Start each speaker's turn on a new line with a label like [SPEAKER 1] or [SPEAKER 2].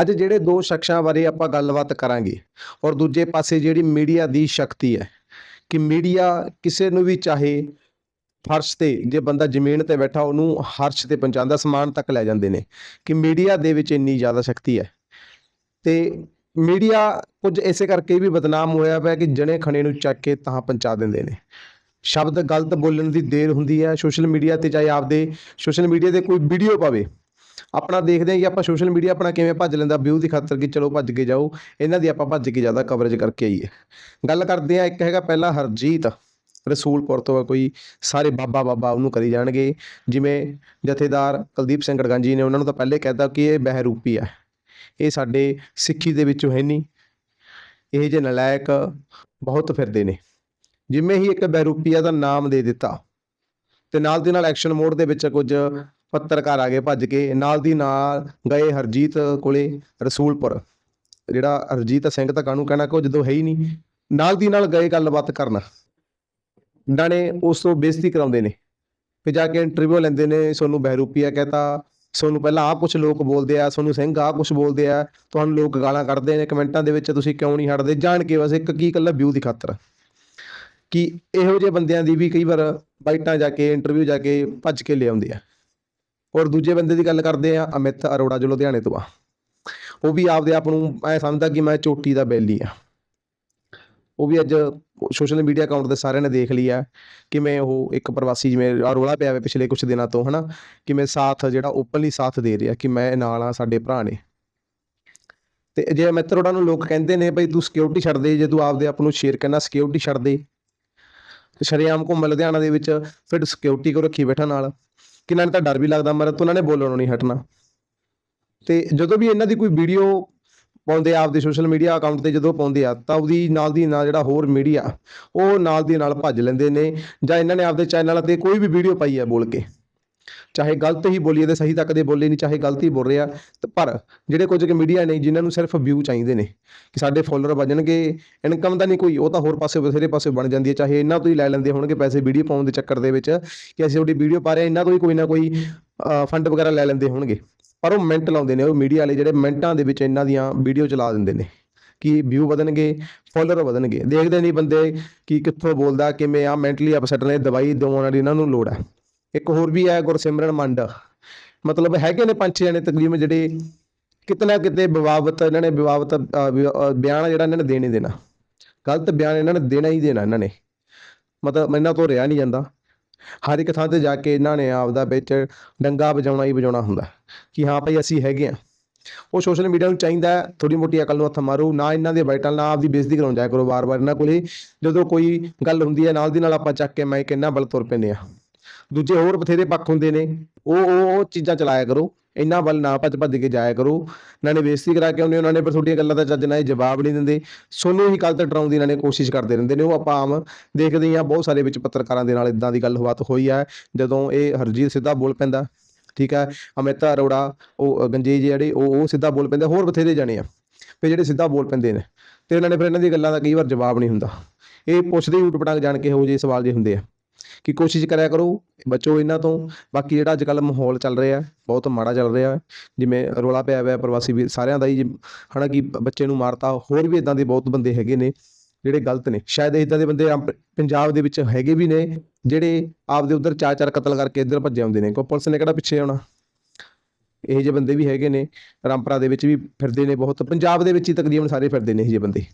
[SPEAKER 1] ਅੱਜ ਜਿਹੜੇ ਦੋ ਸ਼ਖਸਾਂ ਬਾਰੇ ਆਪਾਂ ਗੱਲਬਾਤ ਕਰਾਂਗੇ ਔਰ ਦੂਜੇ ਪਾਸੇ ਜਿਹੜੀ ਮੀਡੀਆ ਦੀ ਸ਼ਕਤੀ ਹੈ ਕਿ ਮੀਡੀਆ ਕਿਸੇ ਨੂੰ ਵੀ ਚਾਹੇ ਫਰਸ਼ ਤੇ ਜੇ ਬੰਦਾ ਜ਼ਮੀਨ ਤੇ ਬੈਠਾ ਉਹਨੂੰ ਹਰਸ਼ ਤੇ ਪਹੁੰਚਾਉਂਦਾ ਸਮਾਨ ਤੱਕ ਲੈ ਜਾਂਦੇ ਨੇ ਕਿ ਮੀਡੀਆ ਦੇ ਵਿੱਚ ਇੰਨੀ ਜ਼ਿਆਦਾ ਸ਼ਕਤੀ ਹੈ। ਤੇ ਮੀਡੀਆ ਕੁਝ ਇਸੇ ਕਰਕੇ ਵੀ ਬਦਨਾਮ ਹੋਇਆ ਪਿਆ ਕਿ ਜਣੇ ਖਣੇ ਨੂੰ ਚੱਕ ਕੇ ਤਾਂ ਪਹੁੰਚਾ ਦਿੰਦੇ ਨੇ। ਸ਼ਬਦ ਗਲਤ ਬੋਲਣ ਦੀ ਦੇਰ ਹੁੰਦੀ ਹੈ, ਸੋਸ਼ਲ ਮੀਡੀਆ ਤੇ ਚਾਹੇ ਆਪਦੇ ਸੋਸ਼ਲ ਮੀਡੀਆ ਤੇ ਕੋਈ ਵੀਡੀਓ ਪਾਵੇ ਆਪਣਾ ਦੇਖਦੇ ਹਾਂ ਕਿ ਆਪਾਂ ਸੋਸ਼ਲ ਮੀਡੀਆ ਆਪਣਾ ਕਿਵੇਂ ਭੱਜ ਲੈਂਦਾ ਵਿਊ ਦੀ ਖਾਤਰ ਕਿ ਚਲੋ ਭੱਜ ਕੇ ਜਾਓ, ਇਹਨਾਂ ਦੀ ਆਪਾਂ ਭੱਜ ਕੇ ਜ਼ਿਆਦਾ ਕਵਰੇਜ ਕਰਕੇ ਆਈਏ। ਗੱਲ ਕਰਦੇ ਹਾਂ, ਇੱਕ ਹੈਗਾ ਪਹਿਲਾ ਹਰਜੀਤ, ਰਸੂਲਪੁਰ ਤੋਂ ਆ ਕੋਈ, ਸਾਰੇ ਬਾਬਾ ਬਾਬਾ ਉਹਨੂੰ ਕਰੀ ਜਾਣਗੇ, ਜਿਵੇਂ ਜਥੇਦਾਰ ਕੁਲਦੀਪ ਸਿੰਘ ਗੜਗੰਜੀ ਨੇ ਉਹਨਾਂ ਨੂੰ ਤਾਂ ਪਹਿਲੇ ਕਹਿਤਾ ਕਿ ਇਹ ਬਹਿਰੂਪੀ ਆ, ਇਹ ਸਾਡੇ ਸਿੱਖੀ ਦੇ ਵਿੱਚੋਂ ਹੈ ਨਹੀਂ, ਇਹ ਜੇ ਨਲਾਇਕ ਬਹੁਤ ਫਿਰਦੇ ਨੇ, ਜਿਵੇਂ ਹੀ ਇੱਕ ਬਹਿਰੂਪੀਆ ਦਾ ਨਾਮ ਦੇ ਦਿੱਤਾ, ਤੇ ਨਾਲ ਦੀ ਨਾਲ ਐਕਸ਼ਨ ਮੋਡ ਦੇ ਵਿੱਚ ਕੁਝ ਪੱਤਰਕਾਰ ਆ ਗਏ ਭੱਜ ਕੇ, ਨਾਲ ਦੀ ਨਾਲ ਗਏ ਹਰਜੀਤ ਕੋਲੇ ਰਸੂਲਪੁਰ। ਜਿਹੜਾ ਹਰਜੀਤ ਸਿੰਘ ਤਾਂ ਕਾਹਨੂੰ ਕਹਿਣਾ ਕਿ ਉਹ ਜਦੋਂ ਹੈ ਹੀ ਨਹੀਂ, ਨਾਲ ਦੀ ਨਾਲ ਗਏ ਗੱਲਬਾਤ ਕਰਨ। ਇਹਨਾਂ ਨੇ ਉਸ ਤੋਂ ਬੇਇੱਜ਼ਤੀ ਕਰਾਉਂਦੇ ਨੇ ਫਿਰ ਜਾ ਕੇ ਇੰਟਰਵਿਊ ਲੈਂਦੇ ਨੇ, ਸੋਨੂੰ ਬਹਿਰੂਪੀਆ ਕਹਤਾ, ਸੋਨੂੰ ਪਹਿਲਾਂ ਆਹ ਕੁਝ ਲੋਕ ਬੋਲਦੇ ਆ, ਸੋਨੂੰ ਸਿੰਘ ਆਹ ਕੁਝ ਬੋਲਦੇ ਆ, ਤੁਹਾਨੂੰ ਲੋਕ ਗਾਲਾਂ ਕੱਢਦੇ ਨੇ, ਕਮੈਂਟਾਂ ਦੇ ਵਿੱਚ ਤੁਸੀਂ ਕਿਉਂ ਨਹੀਂ ਹਟਦੇ? ਜਾਣ ਕੇ ਬਸ ਇੱਕ ਕੀ ਇਕੱਲਾ ਵਿਊ ਦੀ ਖਾਤਰ। ਕਿ ਇਹੋ ਜਿਹੇ ਬੰਦਿਆਂ ਦੀ ਵੀ ਕਈ ਵਾਰ ਬਾਈਟਾਂ ਜਾ ਕੇ ਇੰਟਰਵਿਊ ਜਾ ਕੇ ਭੱਜ ਕੇ ਲੈ ਆਉਂਦੇ ਆ। ਔਰ ਦੂਜੇ ਬੰਦੇ ਦੀ ਗੱਲ ਕਰਦੇ ਆ ਅਮਿਤ ਅਰੋੜਾ ਜੋ ਲੁਧਿਆਣੇ ਤੋਂ ਆ। ਉਹ ਵੀ ਆਪਦੇ ਆਪ ਨੂੰ ਐ ਸਮਝਦਾ ਕਿ ਮੈਂ ਚੋਟੀ ਦਾ ਬੈਲੀ ਆ। ਉਹ ਵੀ ਅੱਜ ਸੋਸ਼ਲ ਮੀਡੀਆ ਅਕਾਊਂਟ ਤੇ ਸਾਰਿਆਂ ਨੇ ਦੇਖ ਲਿਆ ਕਿਵੇਂ ਉਹ ਇੱਕ ਪ੍ਰਵਾਸੀ ਜਿਵੇਂ ਆਹ ਪਿਆ ਹੋਇਆ ਪਿਛਲੇ ਕੁਝ ਦਿਨਾਂ ਤੋਂ, ਹਨਾ ਕਿਵੇਂ ਸਾਥ ਜਿਹੜਾ ਓਪਨਲੀ ਸਾਥ ਦੇ ਰਿਹਾ ਕਿ ਮੈਂ ਨਾਲ ਆ, ਸਾਡੇ ਭਰਾ ਨੇ। ਤੇ ਜੇ ਅਮਿਤ ਅਰੋੜਾ ਨੂੰ ਲੋਕ ਕਹਿੰਦੇ ਨੇ ਬਈ ਤੂੰ ਸਿਕਿਉਰਿਟੀ ਛੱਡ ਦੇ, ਜੇ ਤੂੰ ਆਪਦੇ ਆਪ ਨੂੰ ਸ਼ੇਅਰ ਕਰਨਾ ਸਿਕਿਉਰਿਟੀ ਛੱਡ ਦੇ। ਤੇ ਸ਼ਰੇਆਮ ਘੁੰਮ ਲੁਧਿਆਣਾ ਦੇ ਵਿੱਚ ਫਿਰ ਸਿਕਿਉਰਿਟੀ ਕੋ ਰੱਖੀ ਬੈਠਾ ਨਾਲ। ਕਿਨਾਂ ਨੇ ਤਾਂ ਡਰ ਵੀ ਲੱਗਦਾ ਮਰ ਤੋਂ ਉਹਨਾਂ ਨੇ ਬੋਲਣੋਂ ਨਹੀਂ ਹਟਣਾ। ਤੇ ਜਦੋਂ ਵੀ ਇਹਨਾਂ ਦੀ ਕੋਈ ਵੀਡੀਓ ਪਾਉਂਦੇ ਆ, ਆਪਦੇ ਸੋਸ਼ਲ ਮੀਡੀਆ ਅਕਾਊਂਟ ਤੇ ਜਦੋਂ ਪਾਉਂਦੇ ਆ, ਤਾਂ ਉਹਦੀ ਨਾਲ ਦੀ ਨਾਲ ਜਿਹੜਾ ਹੋਰ ਮੀਡੀਆ ਉਹ ਨਾਲ ਦੀ ਨਾਲ ਭੱਜ ਲੈਂਦੇ ਨੇ ਜਾਂ ਇਹਨਾਂ ਨੇ ਆਪਦੇ ਚੈਨਲ ਤੇ ਕੋਈ ਵੀ ਵੀਡੀਓ ਪਾਈ ਹੈ ਬੋਲ ਕੇ। ਚਾਹੇ ਗਲਤ ਹੀ ਬੋਲੀਏ ਤੇ ਸਹੀ ਤੱਕ ਦੇ ਬੋਲੇ ਨਹੀਂ, ਚਾਹੇ ਗਲਤ ਹੀ ਬੋਲ ਰਿਹਾ ਤੇ ਪਰ ਜਿਹੜੇ ਕੁਝ ਕੁ ਮੀਡੀਆ ਨੇ, ਜਿਨ੍ਹਾਂ ਨੂੰ ਸਿਰਫ ਵਿਊ ਚਾਹੀਦੇ ਨੇ, ਕਿ ਸਾਡੇ ਫੋਲੋਅਰ ਵੱਜਣਗੇ ਇਨਕਮ ਦਾ ਨਹੀਂ ਕੋਈ, ਉਹ ਤਾਂ ਹੋਰ ਪਾਸੇ, ਬਥੇਰੇ ਪਾਸੇ ਬਣ ਜਾਂਦੀ ਹੈ, ਚਾਹੇ ਇਹਨਾਂ ਤੋਂ ਹੀ ਲੈ ਲੈਂਦੇ ਹੋਣਗੇ ਪੈਸੇ ਵੀਡੀਓ ਪਾਉਣ ਦੇ ਚੱਕਰ ਦੇ ਵਿੱਚ, ਕਿ ਅਸੀਂ ਤੁਹਾਡੀ ਵੀਡੀਓ ਪਾ ਰਹੇ ਹਾਂ ਇਹਨਾਂ ਤੋਂ ਹੀ ਕੋਈ ਨਾ ਕੋਈ ਫੰਡ ਵਗੈਰਾ ਲੈ ਲੈਂਦੇ ਹੋਣਗੇ। ਪਰ ਉਹ ਮਿੰਟ ਲਾਉਂਦੇ ਨੇ, ਉਹ ਮੀਡੀਆ ਵਾਲੇ ਜਿਹੜੇ ਮਿੰਟਾਂ ਦੇ ਵਿੱਚ ਇਹਨਾਂ ਦੀਆਂ ਵੀਡੀਓ ਚਲਾ ਦਿੰਦੇ ਨੇ, ਕਿ ਵਿਊ ਵਧਣਗੇ ਫੋਲੋਅਰ ਵਧਣਗੇ। ਦੇਖਦੇ ਨਹੀਂ ਬੰਦੇ ਕਿ ਕਿੱਥੋਂ ਬੋਲਦਾ, ਕਿਵੇਂ ਆ ਮੈਂਟਲੀ ਅਪਸੈਟ ਨੇ, ਦਵਾਈ ਦਵਾਉਣ ਵਾਲੀ ਇਹਨਾਂ ਨੂੰ ਲੋੜ ਹੈ। ਇੱਕ ਹੋਰ ਵੀ ਹੈ ਗੁਰਸਿਮਰਨ ਮੰਡ। ਮਤਲਬ ਹੈਗੇ ਨੇ ਪੰਜ ਛੇ ਜਣੇ ਤਕਰੀਬਨ ਜਿਹੜੇ ਕਿਤਨਾ ਕਿਤੇ ਵਿਵਾਦਤ ਇਹਨਾਂ ਨੇ ਵਿਵਾਦਤ ਬਿਆਨ ਆ ਜਿਹੜਾ ਇਹਨਾਂ ਨੇ ਦੇਣੇ ਦੇਣਾ। ਗਲਤ ਬਿਆਨ ਇਹਨਾਂ ਨੇ ਦੇਣਾ ਹੀ ਦੇਣਾ ਇਹਨਾਂ ਨੇ। ਮਤਲਬ ਇਹਨਾਂ ਤੋਂ ਰਿਹਾ ਨਹੀਂ ਜਾਂਦਾ। ਹਰ ਇੱਕ ਥਾਂ ਤੇ ਜਾ ਕੇ ਇਹਨਾਂ ਨੇ ਆਪਦਾ ਵਿੱਚ ਡੰਗਾ ਵਜਾਉਣਾ ਹੀ ਵਜਾਉਣਾ ਹੁੰਦਾ। ਕਿ ਹਾਂ ਭਾਈ ਅਸੀਂ ਹੈਗੇ ਆ ਉਹ ਸੋਸ਼ਲ ਮੀਡੀਆ ਨੂੰ ਚਾਹੀਦਾ ਥੋੜੀ ਮੋਟੀ ਅਕਲ ਨੂੰ ਹੱਥ ਮਾਰੋ, ਨਾ ਇਹਨਾਂ ਦੇ ਬਾਈਟਾਂ ਨਾ ਆਪਦੀ ਬੇਇੱਜ਼ਤੀ ਕਰਾਉਣ ਜਾਇਆ ਕਰੋ ਵਾਰ-ਵਾਰ। ਇਹਨਾਂ ਕੋਲੇ ਜਦੋਂ ਕੋਈ ਗੱਲ ਹੁੰਦੀ ਹੈ, ਨਾਲ ਦੀ ਨਾਲ ਆਪਾਂ ਚੱਕ ਕੇ ਮੈਂ ਕਿੰਨਾ ਬਲ ਤੁਰ ਪੈਂਦੇ ਆ। ਦੂਜੇ ਹੋਰ ਬਥੇਰੇ ਪੱਖ ਹੁੰਦੇ ਨੇ। ਉਹ ਉਹ ਉਹ ਚੀਜ਼ਾਂ ਚਲਾਇਆ ਕਰੋ। ਇੰਨਾ ਵੱਲ ਨਾ ਭੱਜ ਭੱਜ ਕੇ ਜਾਇਆ ਕਰੋ। ਇਹਨਾਂ ਨੇ ਬੇਇੱਜ਼ਤੀ ਕਰਾ ਕੇ ਆਉਂਦੇ ਉਹਨਾਂ ਨੇ ਪਰ ਤੁਹਾਡੀਆਂ ਗੱਲਾਂ ਦਾ ਚੱਜ ਨਾਲ ਇਹ ਜਵਾਬ ਨਹੀਂ ਦਿੰਦੇ। ਸੋਨੂੰ ਹੀ ਕੱਲ ਤੱਕ ਡਰਾਉਣ ਦੀ ਇਹਨਾਂ ਨੇ ਕੋਸ਼ਿਸ਼ ਕਰਦੇ ਰਹਿੰਦੇ ਨੇ। ਉਹ ਆਪਾਂ ਆਮ ਦੇਖਦੇ ਹੀ ਆ ਬਹੁਤ ਸਾਰੇ ਵਿੱਚ ਪੱਤਰਕਾਰਾਂ ਦੇ ਨਾਲ ਇਦਾਂ ਦੀ ਗੱਲਬਾਤ ਹੋਈ ਹੈ ਜਦੋਂ ਇਹ ਹਰਜੀਤ ਸਿੱਧਾ ਬੋਲ ਪੈਂਦਾ। ਠੀਕ ਹੈ ਅਮਿਤਾ ਅਰੋੜਾ, ਉਹ ਗੰਜੇ ਜਿਹੜੇ, ਉਹ ਉਹ ਸਿੱਧਾ ਬੋਲ ਪੈਂਦੇ, ਹੋਰ ਬਥੇਰੇ ਜਾਣੇ ਆ। ਫਿਰ ਜਿਹੜੇ ਸਿੱਧਾ ਬੋਲ ਪੈਂਦੇ ਨੇ। ਤੇ ਇਹਨਾਂ ਨੇ ਫਿਰ ਇਹਨਾਂ ਦੀ ਗੱਲਾਂ ਦਾ ਕਈ ਵਾਰ ਜਵਾਬ ਨਹੀਂ ਹੁੰਦਾ। ਇਹ ਪੁੱਛਦੇ ਹੀ ਉਟਪਟਾਂਗ ਜਾਣ ਕੇ ਇਹੋ ਜਿਹੇ ਸਵਾਲ ਜੇ ਹੁੰਦੇ ਆ। ਕਿ ਕੋਸ਼ਿਸ਼ ਕਰਿਆ ਕਰੋ ਬਚੋ ਇਹਨਾਂ ਤੋਂ। ਬਾਕੀ ਜਿਹੜਾ ਅੱਜ ਕੱਲ ਮਾਹੌਲ ਚੱਲ ਰਿਹਾ ਬਹੁਤ ਮਾੜਾ ਚੱਲ ਰਿਹਾ ਜਿਵੇਂ ਰੋਲਾ ਪਿਆ ਹੋਇਆ ਪ੍ਰਵਾਸੀ ਵੀ ਸਾਰਿਆਂ ਦਾ ਹੀ ਹਨਾ ਕਿ ਬੱਚੇ ਨੂੰ ਮਾਰਤਾ ਹੋਰ ਵੀ ਇਦਾਂ ਦੇ ਬਹੁਤ ਬੰਦੇ ਹੈਗੇ ਨੇ ਜਿਹੜੇ ਗਲਤ ਨੇ। ਸ਼ਾਇਦ ਇਦਾਂ ਦੇ ਬੰਦੇ ਪੰਜਾਬ ਦੇ ਵਿੱਚ ਹੈਗੇ ਵੀ ਨੇ ਜਿਹੜੇ ਆਪਦੇ ਉਧਰ ਚਾਰ ਚਾਰ ਕਤਲ ਕਰਕੇ ਇੱਧਰ ਭੱਜੇ ਆਉਂਦੇ ਨੇ। ਕੋਈ ਪੁਲਿਸ ਨੇ ਕਿਹੜਾ ਪਿੱਛੇ ਆਉਣਾ? ਇਹ ਜਿਹੇ ਬੰਦੇ ਵੀ ਹੈਗੇ ਨੇ ਰਾਮਪੁਰਾ ਦੇ ਵਿੱਚ ਵੀ ਫਿਰਦੇ ਨੇ ਬਹੁਤ। ਪੰਜਾਬ ਦੇ ਵਿੱਚ ਹੀ ਤਕਰੀਬਨ ਸਾਰੇ ਫਿਰਦੇ ਨੇ ਇਹ ਜਿਹੇ ਬੰਦੇ।